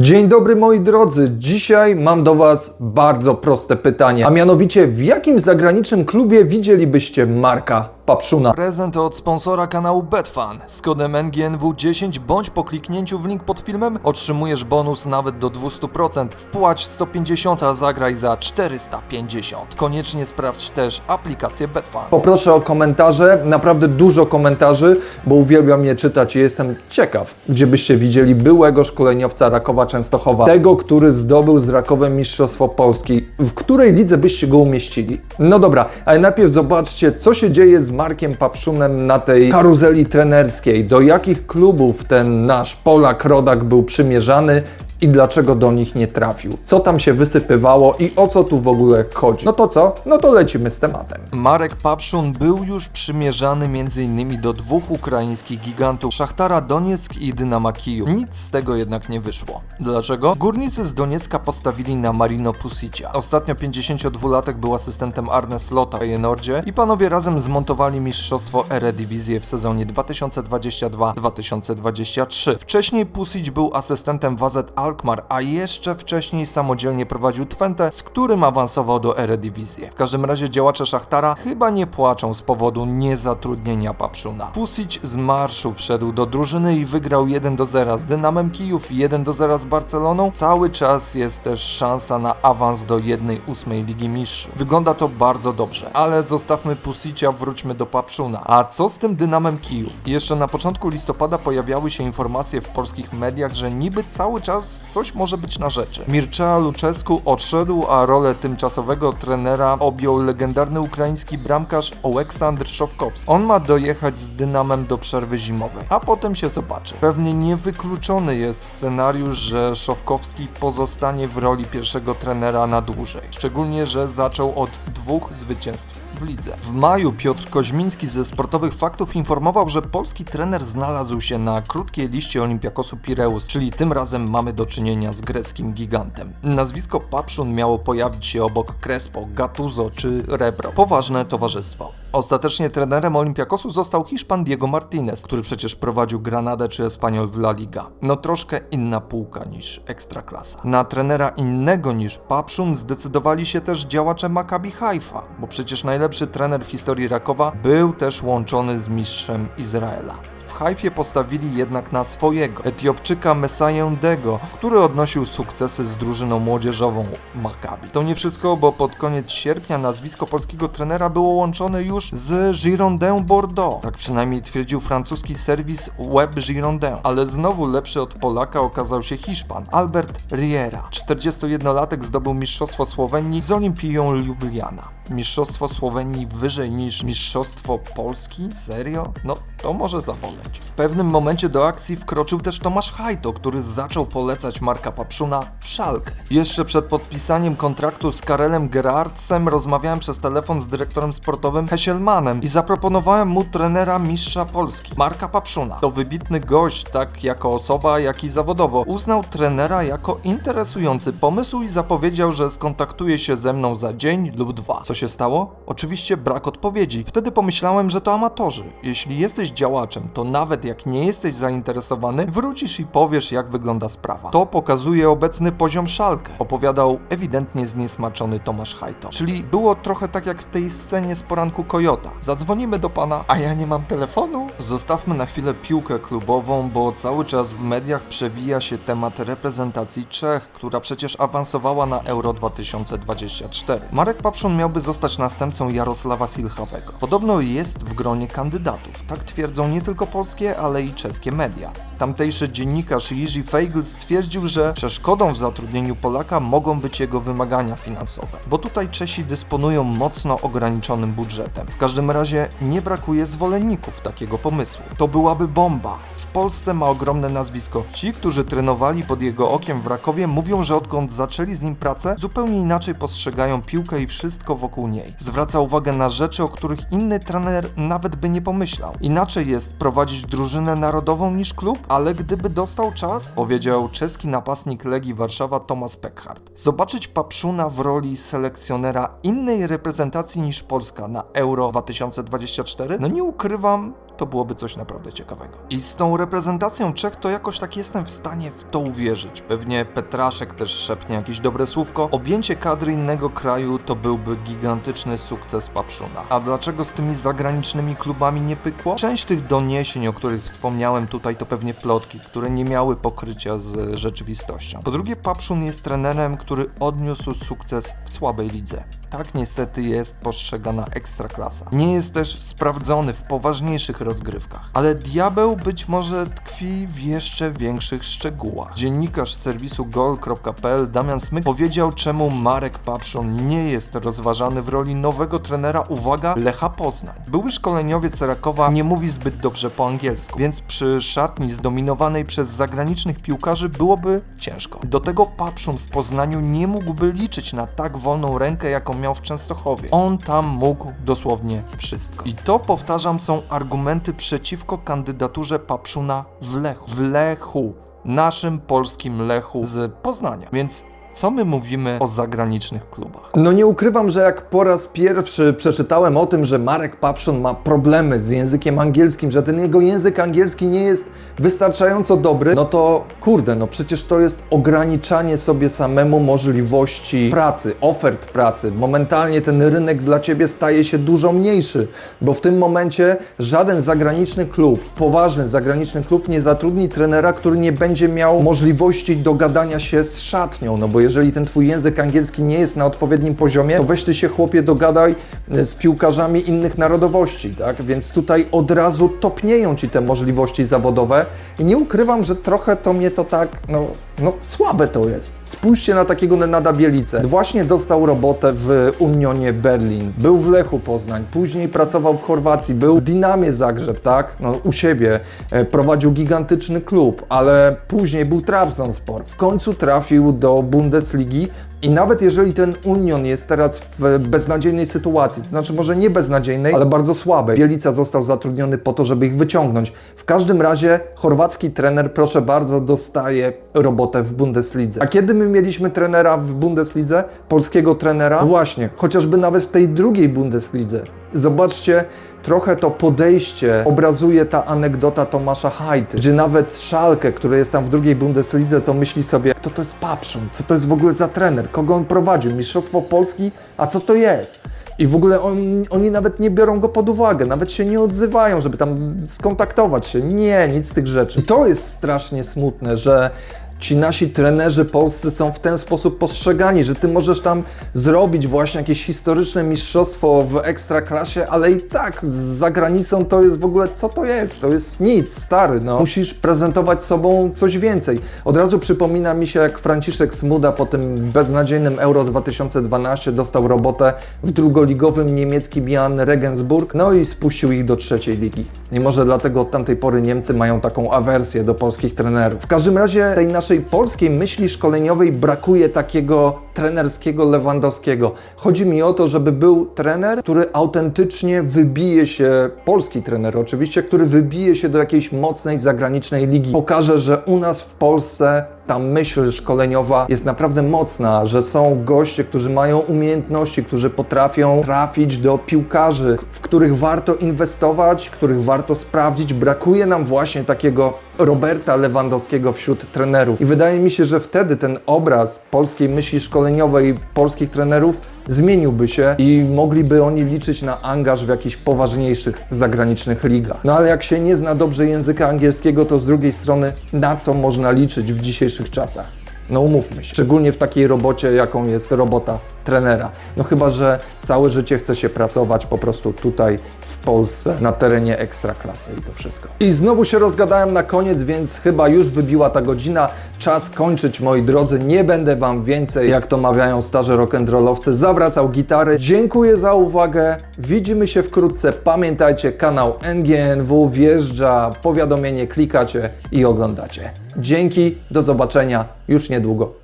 Dzień dobry moi drodzy, dzisiaj mam do Was bardzo proste pytanie, a mianowicie w jakim zagranicznym klubie widzielibyście Marka Papszuna? Prezent od sponsora kanału Betfan. Z kodem NGNW10 bądź po kliknięciu w link pod filmem otrzymujesz bonus nawet do 200%. Wpłać 150, a zagraj za 450. Koniecznie sprawdź też aplikację Betfan. Poproszę o komentarze, naprawdę dużo komentarzy, bo uwielbiam je czytać i jestem ciekaw, gdzie byście widzieli byłego szkoleniowca Rakowa Częstochowa, tego, który zdobył z Rakowem Mistrzostwo Polski, w której lidze byście go umieścili. No dobra, ale najpierw zobaczcie, co się dzieje z Markiem Papszunem na tej karuzeli trenerskiej, do jakich klubów ten nasz Polak, rodak był przymierzany, i dlaczego do nich nie trafił, co tam się wysypywało i o co tu w ogóle chodzi. No to co? No to lecimy z tematem. Marek Papszun był już przymierzany m.in. do dwóch ukraińskich gigantów Szachtara Donieck i Dynama. Nic z tego jednak nie wyszło. Dlaczego? Górnicy z Doniecka postawili na Marino Pusicia. Ostatnio 52-latek był asystentem Arne Slota w Jenordzie i panowie razem zmontowali mistrzostwo Eredivisie w sezonie 2022-2023. Wcześniej Pusic był asystentem w AZ Alkmaar, a jeszcze wcześniej samodzielnie prowadził Twente, z którym awansował do Eredivisie. W każdym razie działacze Szachtara chyba nie płaczą z powodu niezatrudnienia Papszuna. Pusic z marszu wszedł do drużyny i wygrał 1 do 0 z Dynamem Kijów, 1 do 0 z Barceloną. Cały czas jest też szansa na awans do 1-8 Ligi Mistrzów. Wygląda to bardzo dobrze, ale zostawmy Pusicia, wróćmy do Papszuna. A co z tym Dynamem Kijów? Jeszcze na początku listopada pojawiały się informacje w polskich mediach, że niby cały czas coś może być na rzeczy. Mircea Luczesku odszedł, a rolę tymczasowego trenera objął legendarny ukraiński bramkarz Oleksandr Szowkowski. On ma dojechać z Dynamem do przerwy zimowej, a potem się zobaczy. Pewnie niewykluczony jest scenariusz, że Szowkowski pozostanie w roli pierwszego trenera na dłużej. Szczególnie, że zaczął od dwóch zwycięstw w lidze. W maju Piotr Koźmiński ze Sportowych Faktów informował, że polski trener znalazł się na krótkiej liście Olympiakosu Pireus, czyli tym razem mamy do czynienia z greckim gigantem. Nazwisko Papszun miało pojawić się obok Crespo, Gattuso czy Rebro. Poważne towarzystwo. Ostatecznie trenerem Olympiakosu został Hiszpan Diego Martinez, który przecież prowadził Granadę czy Espanyol w La Liga. No troszkę inna półka niż Ekstraklasa. Na trenera innego niż Papszun zdecydowali się też działacze Maccabi Haifa, bo przecież najlepszy trener w historii Rakowa był też łączony z mistrzem Izraela. W Haifie postawili jednak na swojego, Etiopczyka Mesaję Dego, który odnosił sukcesy z drużyną młodzieżową Maccabi. To nie wszystko, bo pod koniec sierpnia nazwisko polskiego trenera było łączone już z Girondin Bordeaux. Tak przynajmniej twierdził francuski serwis Web Girondin. Ale znowu lepszy od Polaka okazał się Hiszpan, Albert Riera. 41-latek zdobył Mistrzostwo Słowenii z Olimpiją Ljubljana. Mistrzostwo Słowenii wyżej niż Mistrzostwo Polski? Serio? No to może zaboleć. W pewnym momencie do akcji wkroczył też Tomasz Hajto, który zaczął polecać Marka Papszuna w szalkę. Jeszcze przed podpisaniem kontraktu z Karelem Gerardsem rozmawiałem przez telefon z dyrektorem sportowym Hesselmanem i zaproponowałem mu trenera mistrza Polski, Marka Papszuna. To wybitny gość, tak jako osoba, jak i zawodowo. Uznał trenera jako interesujący pomysł i zapowiedział, że skontaktuje się ze mną za dzień lub dwa. Co się stało? Oczywiście brak odpowiedzi. Wtedy pomyślałem, że to amatorzy. Jeśli jesteś działaczem, to nawet jak nie jesteś zainteresowany, wrócisz i powiesz, jak wygląda sprawa. To pokazuje obecny poziom szalkę, opowiadał ewidentnie zniesmaczony Tomasz Hajto. Czyli było trochę tak jak w tej scenie z poranku Kojota. Zadzwonimy do pana, a ja nie mam telefonu? Zostawmy na chwilę piłkę klubową, bo cały czas w mediach przewija się temat reprezentacji Czech, która przecież awansowała na Euro 2024. Marek Papszun miałby zostać następcą Jarosława Silchawego. Podobno jest w gronie kandydatów. Tak twierdzą nie tylko polskie, ale i czeskie media. Tamtejszy dziennikarz Jiří Feigl stwierdził, że przeszkodą w zatrudnieniu Polaka mogą być jego wymagania finansowe, bo tutaj Czesi dysponują mocno ograniczonym budżetem. W każdym razie nie brakuje zwolenników takiego pomysłu. To byłaby bomba. W Polsce ma ogromne nazwisko. Ci, którzy trenowali pod jego okiem w Rakowie, mówią, że odkąd zaczęli z nim pracę, zupełnie inaczej postrzegają piłkę i wszystko wokół niej. Zwraca uwagę na rzeczy, o których inny trener nawet by nie pomyślał. Inaczej jest prowadzić drużynę narodową niż klub, ale gdyby dostał czas, powiedział czeski napastnik Legii Warszawa Tomasz Peckhardt. Zobaczyć Papszuna w roli selekcjonera innej reprezentacji niż Polska na Euro 2024? No nie ukrywam, to byłoby coś naprawdę ciekawego. I z tą reprezentacją Czech to jakoś tak jestem w stanie w to uwierzyć. Pewnie Petraszek też szepnie jakieś dobre słówko. Objęcie kadry innego kraju to byłby gigantyczny sukces Papszuna. A dlaczego z tymi zagranicznymi klubami nie pykło? Część tych doniesień, o których wspomniałem tutaj, to pewnie plotki, które nie miały pokrycia z rzeczywistością. Po drugie, Papszun jest trenerem, który odniósł sukces w słabej lidze. Tak niestety jest postrzegana ekstraklasa. Nie jest też sprawdzony w poważniejszych rozgrywkach. Ale diabeł być może tkwi w jeszcze większych szczegółach. Dziennikarz serwisu gol.pl Damian Smyk powiedział, czemu Marek Papszun nie jest rozważany w roli nowego trenera, uwaga, Lecha Poznań. Były szkoleniowiec Rakowa nie mówi zbyt dobrze po angielsku, więc przy szatni zdominowanej przez zagranicznych piłkarzy byłoby ciężko. Do tego Papszun w Poznaniu nie mógłby liczyć na tak wolną rękę, jaką miał w Częstochowie. On tam mógł dosłownie wszystko. I to, powtarzam, są argumenty przeciwko kandydaturze Papszuna w Lechu. W Lechu. Naszym polskim Lechu z Poznania. Więc co my mówimy o zagranicznych klubach? No nie ukrywam, że jak po raz pierwszy przeczytałem o tym, że Marek Papszun ma problemy z językiem angielskim, że ten jego język angielski nie jest wystarczająco dobry, no to kurde, no przecież to jest ograniczanie sobie samemu możliwości pracy, ofert pracy. Momentalnie ten rynek dla Ciebie staje się dużo mniejszy, bo w tym momencie żaden zagraniczny klub, poważny zagraniczny klub nie zatrudni trenera, który nie będzie miał możliwości dogadania się z szatnią, no bo jeżeli ten Twój język angielski nie jest na odpowiednim poziomie, to weź Ty się chłopie dogadaj e, z piłkarzami innych narodowości, tak? Więc tutaj od razu topnieją Ci te możliwości zawodowe i nie ukrywam, że trochę to mnie to tak, no, no słabe to jest. Spójrzcie na takiego Nenada Bielicę. Właśnie dostał robotę w Unionie Berlin, był w Lechu Poznań, później pracował w Chorwacji, był w Dinamie Zagrzeb, tak? No u siebie, e, prowadził gigantyczny klub, ale później był Trabzonspor. W końcu trafił do Bundesligi, i nawet jeżeli ten Union jest teraz w beznadziejnej sytuacji, to znaczy może nie beznadziejnej, ale bardzo słabej, Bielica został zatrudniony po to, żeby ich wyciągnąć. W każdym razie chorwacki trener, proszę bardzo, dostaje robotę w Bundeslidze. A kiedy my mieliśmy trenera w Bundeslidze, polskiego trenera? Właśnie, chociażby nawet w tej drugiej Bundeslidze. Zobaczcie, trochę to podejście obrazuje ta anegdota Tomasza Hajty, gdzie nawet Szalkę, który jest tam w drugiej Bundeslidze, to myśli sobie, kto to jest Papszun, co to jest w ogóle za trener, kogo on prowadził, Mistrzostwo Polski, a co to jest? I w ogóle on, oni nawet nie biorą go pod uwagę, nawet się nie odzywają, żeby tam skontaktować się. Nie, nic z tych rzeczy. I to jest strasznie smutne, że ci nasi trenerzy polscy są w ten sposób postrzegani, że ty możesz tam zrobić właśnie jakieś historyczne mistrzostwo w ekstraklasie, ale i tak za granicą to jest w ogóle, co to jest? To jest nic, stary, no. Musisz prezentować sobą coś więcej. Od razu przypomina mi się, jak Franciszek Smuda po tym beznadziejnym Euro 2012 dostał robotę w drugoligowym niemieckim Jan Regensburg, no i spuścił ich do trzeciej ligi. I może dlatego od tamtej pory Niemcy mają taką awersję do polskich trenerów. W każdym razie tej naszej polskiej myśli szkoleniowej brakuje takiego trenerskiego Lewandowskiego. Chodzi mi o to, żeby był trener, który autentycznie wybije się, polski trener oczywiście, który wybije się do jakiejś mocnej zagranicznej ligi. Pokaże, że u nas w Polsce ta myśl szkoleniowa jest naprawdę mocna, że są goście, którzy mają umiejętności, którzy potrafią trafić do piłkarzy, w których warto inwestować, których warto sprawdzić. Brakuje nam właśnie takiego Roberta Lewandowskiego wśród trenerów. I wydaje mi się, że wtedy ten obraz polskiej myśli szkoleniowej, polskich trenerów zmieniłby się i mogliby oni liczyć na angaż w jakichś poważniejszych zagranicznych ligach. No ale jak się nie zna dobrze języka angielskiego, to z drugiej strony na co można liczyć w dzisiejszych czasach? No umówmy się. Szczególnie w takiej robocie, jaką jest robota trenera. No chyba, że całe życie chce się pracować po prostu tutaj w Polsce, na terenie ekstraklasy i to wszystko. I znowu się rozgadałem na koniec, więc chyba już wybiła ta godzina. Czas kończyć, moi drodzy. Nie będę Wam więcej, jak to mawiają starzy rock'n'rollowcy, zawracał gitary. Dziękuję za uwagę. Widzimy się wkrótce. Pamiętajcie, kanał NGNW wjeżdża, powiadomienie klikacie i oglądacie. Dzięki, do zobaczenia już niedługo.